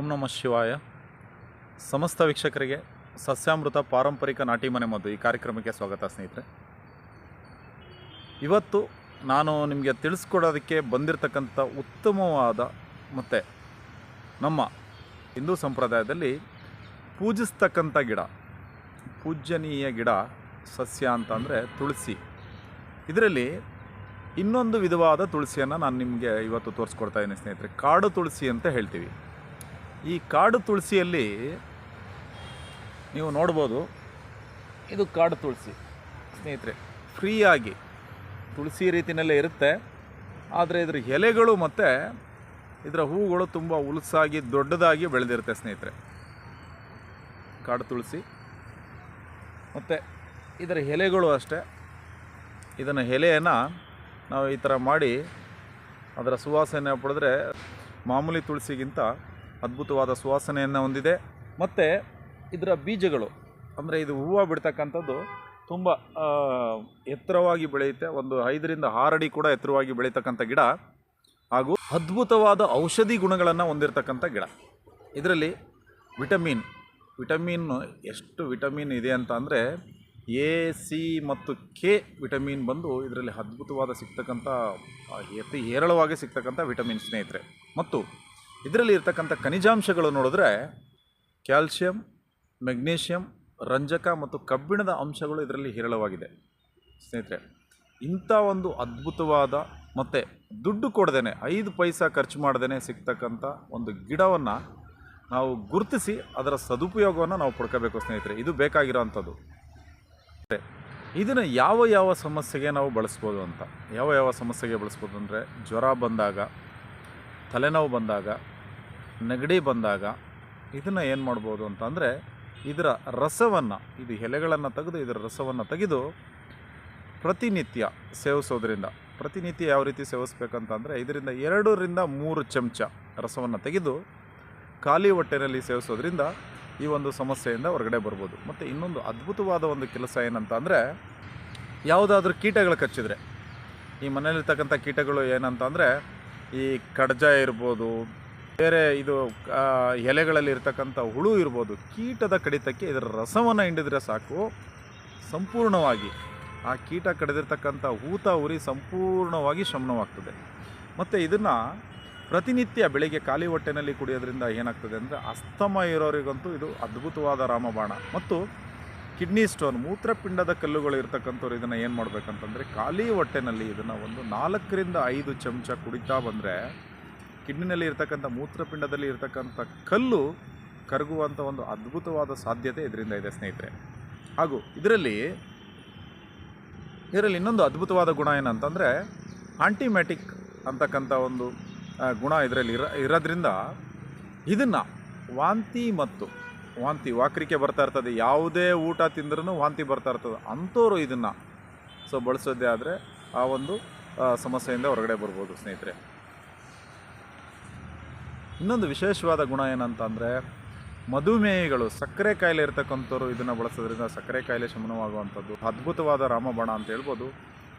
ಓಂ ನಮಃ ಶಿವಾಯ. ಸಮಸ್ತ ವೀಕ್ಷಕರಿಗೆ ಸಸ್ಯಾಮೃತ ಪಾರಂಪರಿಕ ನಾಟಿ ಮನೆ ಮದ್ದು ಈ ಕಾರ್ಯಕ್ರಮಕ್ಕೆ ಸ್ವಾಗತ ಸ್ನೇಹಿತರೆ. ಇವತ್ತು ನಾನು ನಿಮಗೆ ತಿಳಿಸ್ಕೊಡೋದಕ್ಕೆ ಬಂದಿರತಕ್ಕಂಥ ಉತ್ತಮವಾದ ಮತ್ತು ನಮ್ಮ ಹಿಂದೂ ಸಂಪ್ರದಾಯದಲ್ಲಿ ಪೂಜಿಸ್ತಕ್ಕಂಥ ಗಿಡ, ಪೂಜ್ಯನೀಯ ಗಿಡ ಸಸ್ಯ ಅಂತ ಅಂದರೆ ತುಳಸಿ. ಇದರಲ್ಲಿ ಇನ್ನೊಂದು ವಿಧವಾದ ತುಳಸಿಯನ್ನು ನಾನು ನಿಮಗೆ ಇವತ್ತು ತೋರಿಸ್ಕೊಡ್ತಾ ಇದ್ದೀನಿ ಸ್ನೇಹಿತರೆ. ಕಾಡು ತುಳಸಿ ಅಂತ ಹೇಳ್ತೀವಿ. ಈ ಕಾಡು ತುಳಸಿಯಲ್ಲಿ ನೀವು ನೋಡ್ಬೋದು, ಇದು ಕಾಡು ತುಳಸಿ. ಸ್ನೇಹಿತರೆ, ಫ್ರೀಯಾಗಿ ತುಳಸಿ ರೀತಿಯಲ್ಲೇ ಇರುತ್ತೆ. ಆದರೆ ಇದರ ಎಲೆಗಳು ಮತ್ತು ಇದರ ಹೂಗಳು ತುಂಬ ಉಲ್ಸಾಗಿ ದೊಡ್ಡದಾಗಿ ಬೆಳೆದಿರುತ್ತೆ ಸ್ನೇಹಿತರೆ. ಕಾಡು ತುಳಸಿ ಮತ್ತು ಇದರ ಎಲೆಗಳು ಅಷ್ಟೇ. ಇದನ್ನು ಎಲೆಯನ್ನು ನಾವು ಈ ಥರ ಮಾಡಿ ಅದರ ಸುವಾಸನೆ ಪಡೆದ್ರೆ ಮಾಮೂಲಿ ತುಳಸಿಗಿಂತ ಅದ್ಭುತವಾದ ಸುವಾಸನೆಯನ್ನು ಹೊಂದಿದೆ. ಮತ್ತು ಇದರ ಬೀಜಗಳು, ಅಂದರೆ ಇದು ಹೂವು ಬಿಡ್ತಕ್ಕಂಥದ್ದು ತುಂಬ ಎತ್ತರವಾಗಿ ಬೆಳೆಯುತ್ತೆ. ಒಂದು ಐದರಿಂದ ಆರಡಿ ಕೂಡ ಎತ್ತರವಾಗಿ ಬೆಳೀತಕ್ಕಂಥ ಗಿಡ ಹಾಗೂ ಅದ್ಭುತವಾದ ಔಷಧಿ ಗುಣಗಳನ್ನು ಹೊಂದಿರತಕ್ಕಂಥ ಗಿಡ. ಇದರಲ್ಲಿ ವಿಟಮಿನ್ ವಿಟಮಿನ್ ಎಷ್ಟು ವಿಟಮಿನ್ ಇದೆ ಅಂತ ಅಂದರೆ ಎ, ಸಿ ಮತ್ತು ಕೆ ವಿಟಮಿನ್ ಬಂದು ಇದರಲ್ಲಿ ಅದ್ಭುತವಾದ ಸಿಗ್ತಕ್ಕಂಥ, ಅತಿ ಹೇರಳವಾಗಿ ಸಿಗ್ತಕ್ಕಂಥ ವಿಟಮಿನ್ ಸ್ನೇಹಿತರೆ. ಮತ್ತು ಇದರಲ್ಲಿ ಇರ್ತಕ್ಕಂಥ ಖನಿಜಾಂಶಗಳು ನೋಡಿದ್ರೆ ಕ್ಯಾಲ್ಸಿಯಂ, ಮೆಗ್ನೀಷಿಯಂ, ರಂಜಕ ಮತ್ತು ಕಬ್ಬಿಣದ ಅಂಶಗಳು ಇದರಲ್ಲಿ ಹೇರಳವಾಗಿದೆ. ಸ್ನೇಹಿತರೆ, ಇಂಥ ಒಂದು ಅದ್ಭುತವಾದ ಮತ್ತು ದುಡ್ಡು ಕೊಡದೇನೆ, ಐದು ಪೈಸಾ ಖರ್ಚು ಮಾಡ್ದೇ ಸಿಗ್ತಕ್ಕಂಥ ಒಂದು ಗಿಡವನ್ನು ನಾವು ಗುರುತಿಸಿ ಅದರ ಸದುಪಯೋಗವನ್ನು ನಾವು ಪಡ್ಕೋಬೇಕು ಸ್ನೇಹಿತರೆ. ಇದು ಬೇಕಾಗಿರೋವಂಥದ್ದು ಇದನ್ನು ಯಾವ ಯಾವ ಸಮಸ್ಯೆಗೆ ನಾವು ಬಳಸ್ಬೋದು ಅಂತ, ಯಾವ ಯಾವ ಸಮಸ್ಯೆಗೆ ಬಳಸ್ಬೋದು ಅಂದರೆ ಜ್ವರ ಬಂದಾಗ, ತಲೆನೋವು ಬಂದಾಗ ನೆಗಡಿ ಬಂದಾಗ ಇದನ್ನು ಏನು ಮಾಡ್ಬೋದು ಅಂತಂದರೆ ಇದರ ರಸವನ್ನು, ಇದು ಎಲೆಗಳನ್ನು ತೆಗೆದು ಇದರ ರಸವನ್ನು ತೆಗೆದು ಪ್ರತಿನಿತ್ಯ ಸೇವಿಸೋದ್ರಿಂದ, ಪ್ರತಿನಿತ್ಯ ಯಾವ ರೀತಿ ಸೇವಿಸ್ಬೇಕಂತಂದರೆ ಇದರಿಂದ ಎರಡರಿಂದ ಮೂರು ಚಮಚ ರಸವನ್ನು ತೆಗೆದು ಖಾಲಿ ಹೊಟ್ಟೆನಲ್ಲಿ ಸೇವಿಸೋದ್ರಿಂದ ಈ ಒಂದು ಸಮಸ್ಯೆಯಿಂದ ಹೊರಗಡೆ ಬರ್ಬೋದು. ಮತ್ತು ಇನ್ನೊಂದು ಅದ್ಭುತವಾದ ಒಂದು ಕೆಲಸ ಏನಂತ ಅಂದರೆ ಯಾವುದಾದ್ರೂ ಕೀಟಗಳು ಕಚ್ಚಿದ್ರೆ, ಈ ಮನೆಯಲ್ಲಿರ್ತಕ್ಕಂಥ ಕೀಟಗಳು ಏನಂತ ಅಂದರೆ ಈ ಕಡಜ ಇರ್ಬೋದು ಬೇರೆ ಇದು ಎಲೆಗಳಲ್ಲಿ ಇರ್ತಕ್ಕಂಥ ಹುಳು ಇರ್ಬೋದು, ಕೀಟದ ಕಡಿತಕ್ಕೆ ಇದರ ರಸವನ್ನು ಹಿಂಡಿದ್ರೆ ಸಾಕು. ಸಂಪೂರ್ಣವಾಗಿ ಆ ಕೀಟ ಕಡಿದಿರ್ತಕ್ಕಂಥ ಊತ, ಉರಿ ಸಂಪೂರ್ಣವಾಗಿ ಶಮನವಾಗ್ತದೆ. ಮತ್ತು ಇದನ್ನು ಪ್ರತಿನಿತ್ಯ ಬೆಳಿಗ್ಗೆ ಖಾಲಿ ಹೊಟ್ಟೆನಲ್ಲಿ ಕುಡಿಯೋದ್ರಿಂದ ಏನಾಗ್ತದೆ ಅಂದರೆ ಅಸ್ತಮ ಇರೋರಿಗಂತೂ ಇದು ಅದ್ಭುತವಾದ ರಾಮಬಾಣ. ಮತ್ತು ಕಿಡ್ನಿ ಸ್ಟೋನ್, ಮೂತ್ರಪಿಂಡದ ಕಲ್ಲುಗಳು ಇರ್ತಕ್ಕಂಥವ್ರು ಇದನ್ನು ಏನು ಮಾಡಬೇಕಂತಂದರೆ ಖಾಲಿ ಹೊಟ್ಟೆನಲ್ಲಿ ಇದನ್ನು ಒಂದು ನಾಲ್ಕರಿಂದ ಐದು ಚಮಚ ಕುಡಿತಾ ಬಂದರೆ ಕಿಡ್ನಿನಲ್ಲಿ ಇರ್ತಕ್ಕಂಥ ಮೂತ್ರಪಿಂಡದಲ್ಲಿ ಇರ್ತಕ್ಕಂಥ ಕಲ್ಲು ಕರಗುವಂಥ ಒಂದು ಅದ್ಭುತವಾದ ಸಾಧ್ಯತೆ ಇದರಿಂದ ಇದೆ, ಸ್ನೇಹಿತರೆ. ಹಾಗೂ ಇದರಲ್ಲಿ ಇದರಲ್ಲಿ ಇನ್ನೊಂದು ಅದ್ಭುತವಾದ ಗುಣ ಏನಂತಂದರೆ ಆಂಟಿಮ್ಯಾಟಿಕ್ ಅಂತಕ್ಕಂಥ ಒಂದು ಗುಣ ಇದರಲ್ಲಿ ಇರ, ಇರೋದ್ರಿಂದ ಇದನ್ನು ವಾಂತಿ ಮತ್ತು, ವಾಂತಿ ವಾಕರಿಕೆ ಬರ್ತಾ ಇರ್ತದೆ. ಯಾವುದೇ ಊಟ ತಿಂದ್ರೂ ವಾಂತಿ ಬರ್ತಾ ಇರ್ತದೆ. ಅಂಥವ್ರು ಇದನ್ನು, ಸೊ, ಬಳಸೋದೇ ಆದರೆ ಆ ಒಂದು ಸಮಸ್ಯೆಯಿಂದ ಹೊರಗಡೆ ಬರ್ಬೋದು, ಸ್ನೇಹಿತರೆ. ಇನ್ನೊಂದು ವಿಶೇಷವಾದ ಗುಣ ಏನಂತಂದರೆ, ಮಧುಮೇಹಿಗಳು ಸಕ್ಕರೆ ಕಾಯಿಲೆ ಇರ್ತಕ್ಕಂಥವ್ರು ಇದನ್ನು ಬಳಸೋದ್ರಿಂದ ಸಕ್ಕರೆ ಕಾಯಿಲೆ ಶಮನವಾಗುವಂಥದ್ದು, ಅದ್ಭುತವಾದ ರಾಮಬಾಣ ಅಂತ ಹೇಳ್ಬೋದು.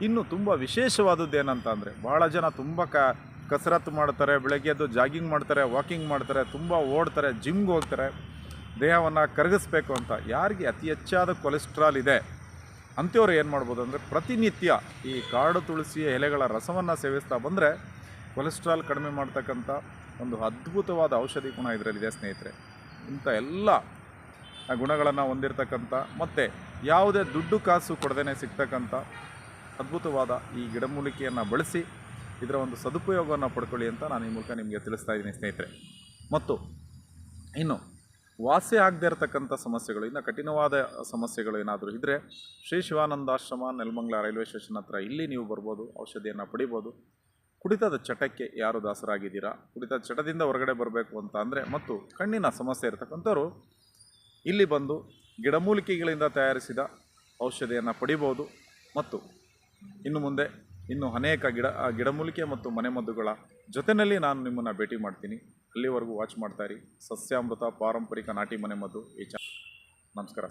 ಇನ್ನು ತುಂಬ ವಿಶೇಷವಾದದ್ದು ಏನಂತಂದರೆ ಭಾಳ ಜನ ತುಂಬ ಕ, ಕಸರತ್ತು ಮಾಡ್ತಾರೆ, ಬೆಳಗ್ಗೆ ಎದ್ದು ಜಾಗಿಂಗ್ ಮಾಡ್ತಾರೆ, ವಾಕಿಂಗ್ ಮಾಡ್ತಾರೆ, ತುಂಬ ಓಡ್ತಾರೆ, ಜಿಮ್ಗೆ ಹೋಗ್ತಾರೆ, ದೇಹವನ್ನು ಕರಗಿಸ್ಬೇಕು ಅಂತ. ಯಾರಿಗೆ ಅತಿ ಹೆಚ್ಚಾದ ಕೊಲೆಸ್ಟ್ರಾಲ್ ಇದೆ, ಅಂಥವ್ರು ಏನು ಮಾಡ್ಬೋದು ಅಂದರೆ ಪ್ರತಿನಿತ್ಯ ಈ ಕಾಡು ತುಳಸಿಯ ಎಲೆಗಳ ರಸವನ್ನು ಸೇವಿಸ್ತಾ ಬಂದರೆ ಕೊಲೆಸ್ಟ್ರಾಲ್ ಕಡಿಮೆ ಮಾಡ್ತಕ್ಕಂಥ ಒಂದು ಅದ್ಭುತವಾದ ಔಷಧಿ ಗುಣ ಇದರಲ್ಲಿದೆ ಸ್ನೇಹಿತರೆ. ಇಂಥ ಎಲ್ಲ ಗುಣಗಳನ್ನು ಹೊಂದಿರತಕ್ಕಂಥ ಮತ್ತು ಯಾವುದೇ ದುಡ್ಡು ಕಾಸು ಕೊಡದೇ ಸಿಗ್ತಕ್ಕಂಥ ಅದ್ಭುತವಾದ ಈ ಗಿಡಮೂಲಿಕೆಯನ್ನು ಬಳಸಿ ಇದರ ಒಂದು ಸದುಪಯೋಗವನ್ನು ಪಡ್ಕೊಳ್ಳಿ ಅಂತ ನಾನು ಈ ಮೂಲಕ ನಿಮಗೆ ತಿಳಿಸ್ತಾ ಇದ್ದೀನಿ ಸ್ನೇಹಿತರೆ. ಮತ್ತು ಇನ್ನು ವಾಸಿ ಆಗದೇ ಇರತಕ್ಕಂಥ ಸಮಸ್ಯೆಗಳು, ಇನ್ನು ಕಠಿಣವಾದ ಸಮಸ್ಯೆಗಳು ಏನಾದರೂ ಇದ್ದರೆ ಶ್ರೀ ಶಿವಾನಂದಾಶ್ರಮ, ನೆಲಮಂಗಲ ರೈಲ್ವೆ ಸ್ಟೇಷನ್ ಹತ್ರ ಇಲ್ಲಿ ನೀವು ಬರ್ಬೋದು, ಔಷಧಿಯನ್ನು ಪಡಿಬೋದು. ಕುಡಿತದ ಚಟಕ್ಕೆ ಯಾರು ದಾಸರಾಗಿದ್ದೀರಾ? ಕುಡಿತದ ಚಟದಿಂದ ಹೊರಗಡೆ ಬರಬೇಕು ಅಂತ ಅಂದರೆ ಮತ್ತು ಕಣ್ಣಿನ ಸಮಸ್ಯೆ ಇರತಕ್ಕಂಥವ್ರು ಇಲ್ಲಿ ಬಂದು ಗಿಡಮೂಲಿಕೆಗಳಿಂದ ತಯಾರಿಸಿದ ಔಷಧಿಯನ್ನು ಪಡಿಬೋದು ಮತ್ತು ಇನ್ನು ಮುಂದೆ ಇನ್ನು ಅನೇಕ ಗಿಡ ಗಿಡಮೂಲಿಕೆ ಮತ್ತು ಮನೆಮದ್ದುಗಳ ಜೊತೆಯಲ್ಲಿ ನಾನು ನಿಮ್ಮನ್ನು ಭೇಟಿ ಮಾಡ್ತೀನಿ. ಅಲ್ಲಿವರೆಗೂ ವಾಚ್ ಮಾಡ್ತಾಯಿರಿ ಸಸ್ಯಾಮೃತ, ಪಾರಂಪರಿಕ ನಾಟಿ ಮನೆಮದ್ದು ಈ ಚ ನಮಸ್ಕಾರ.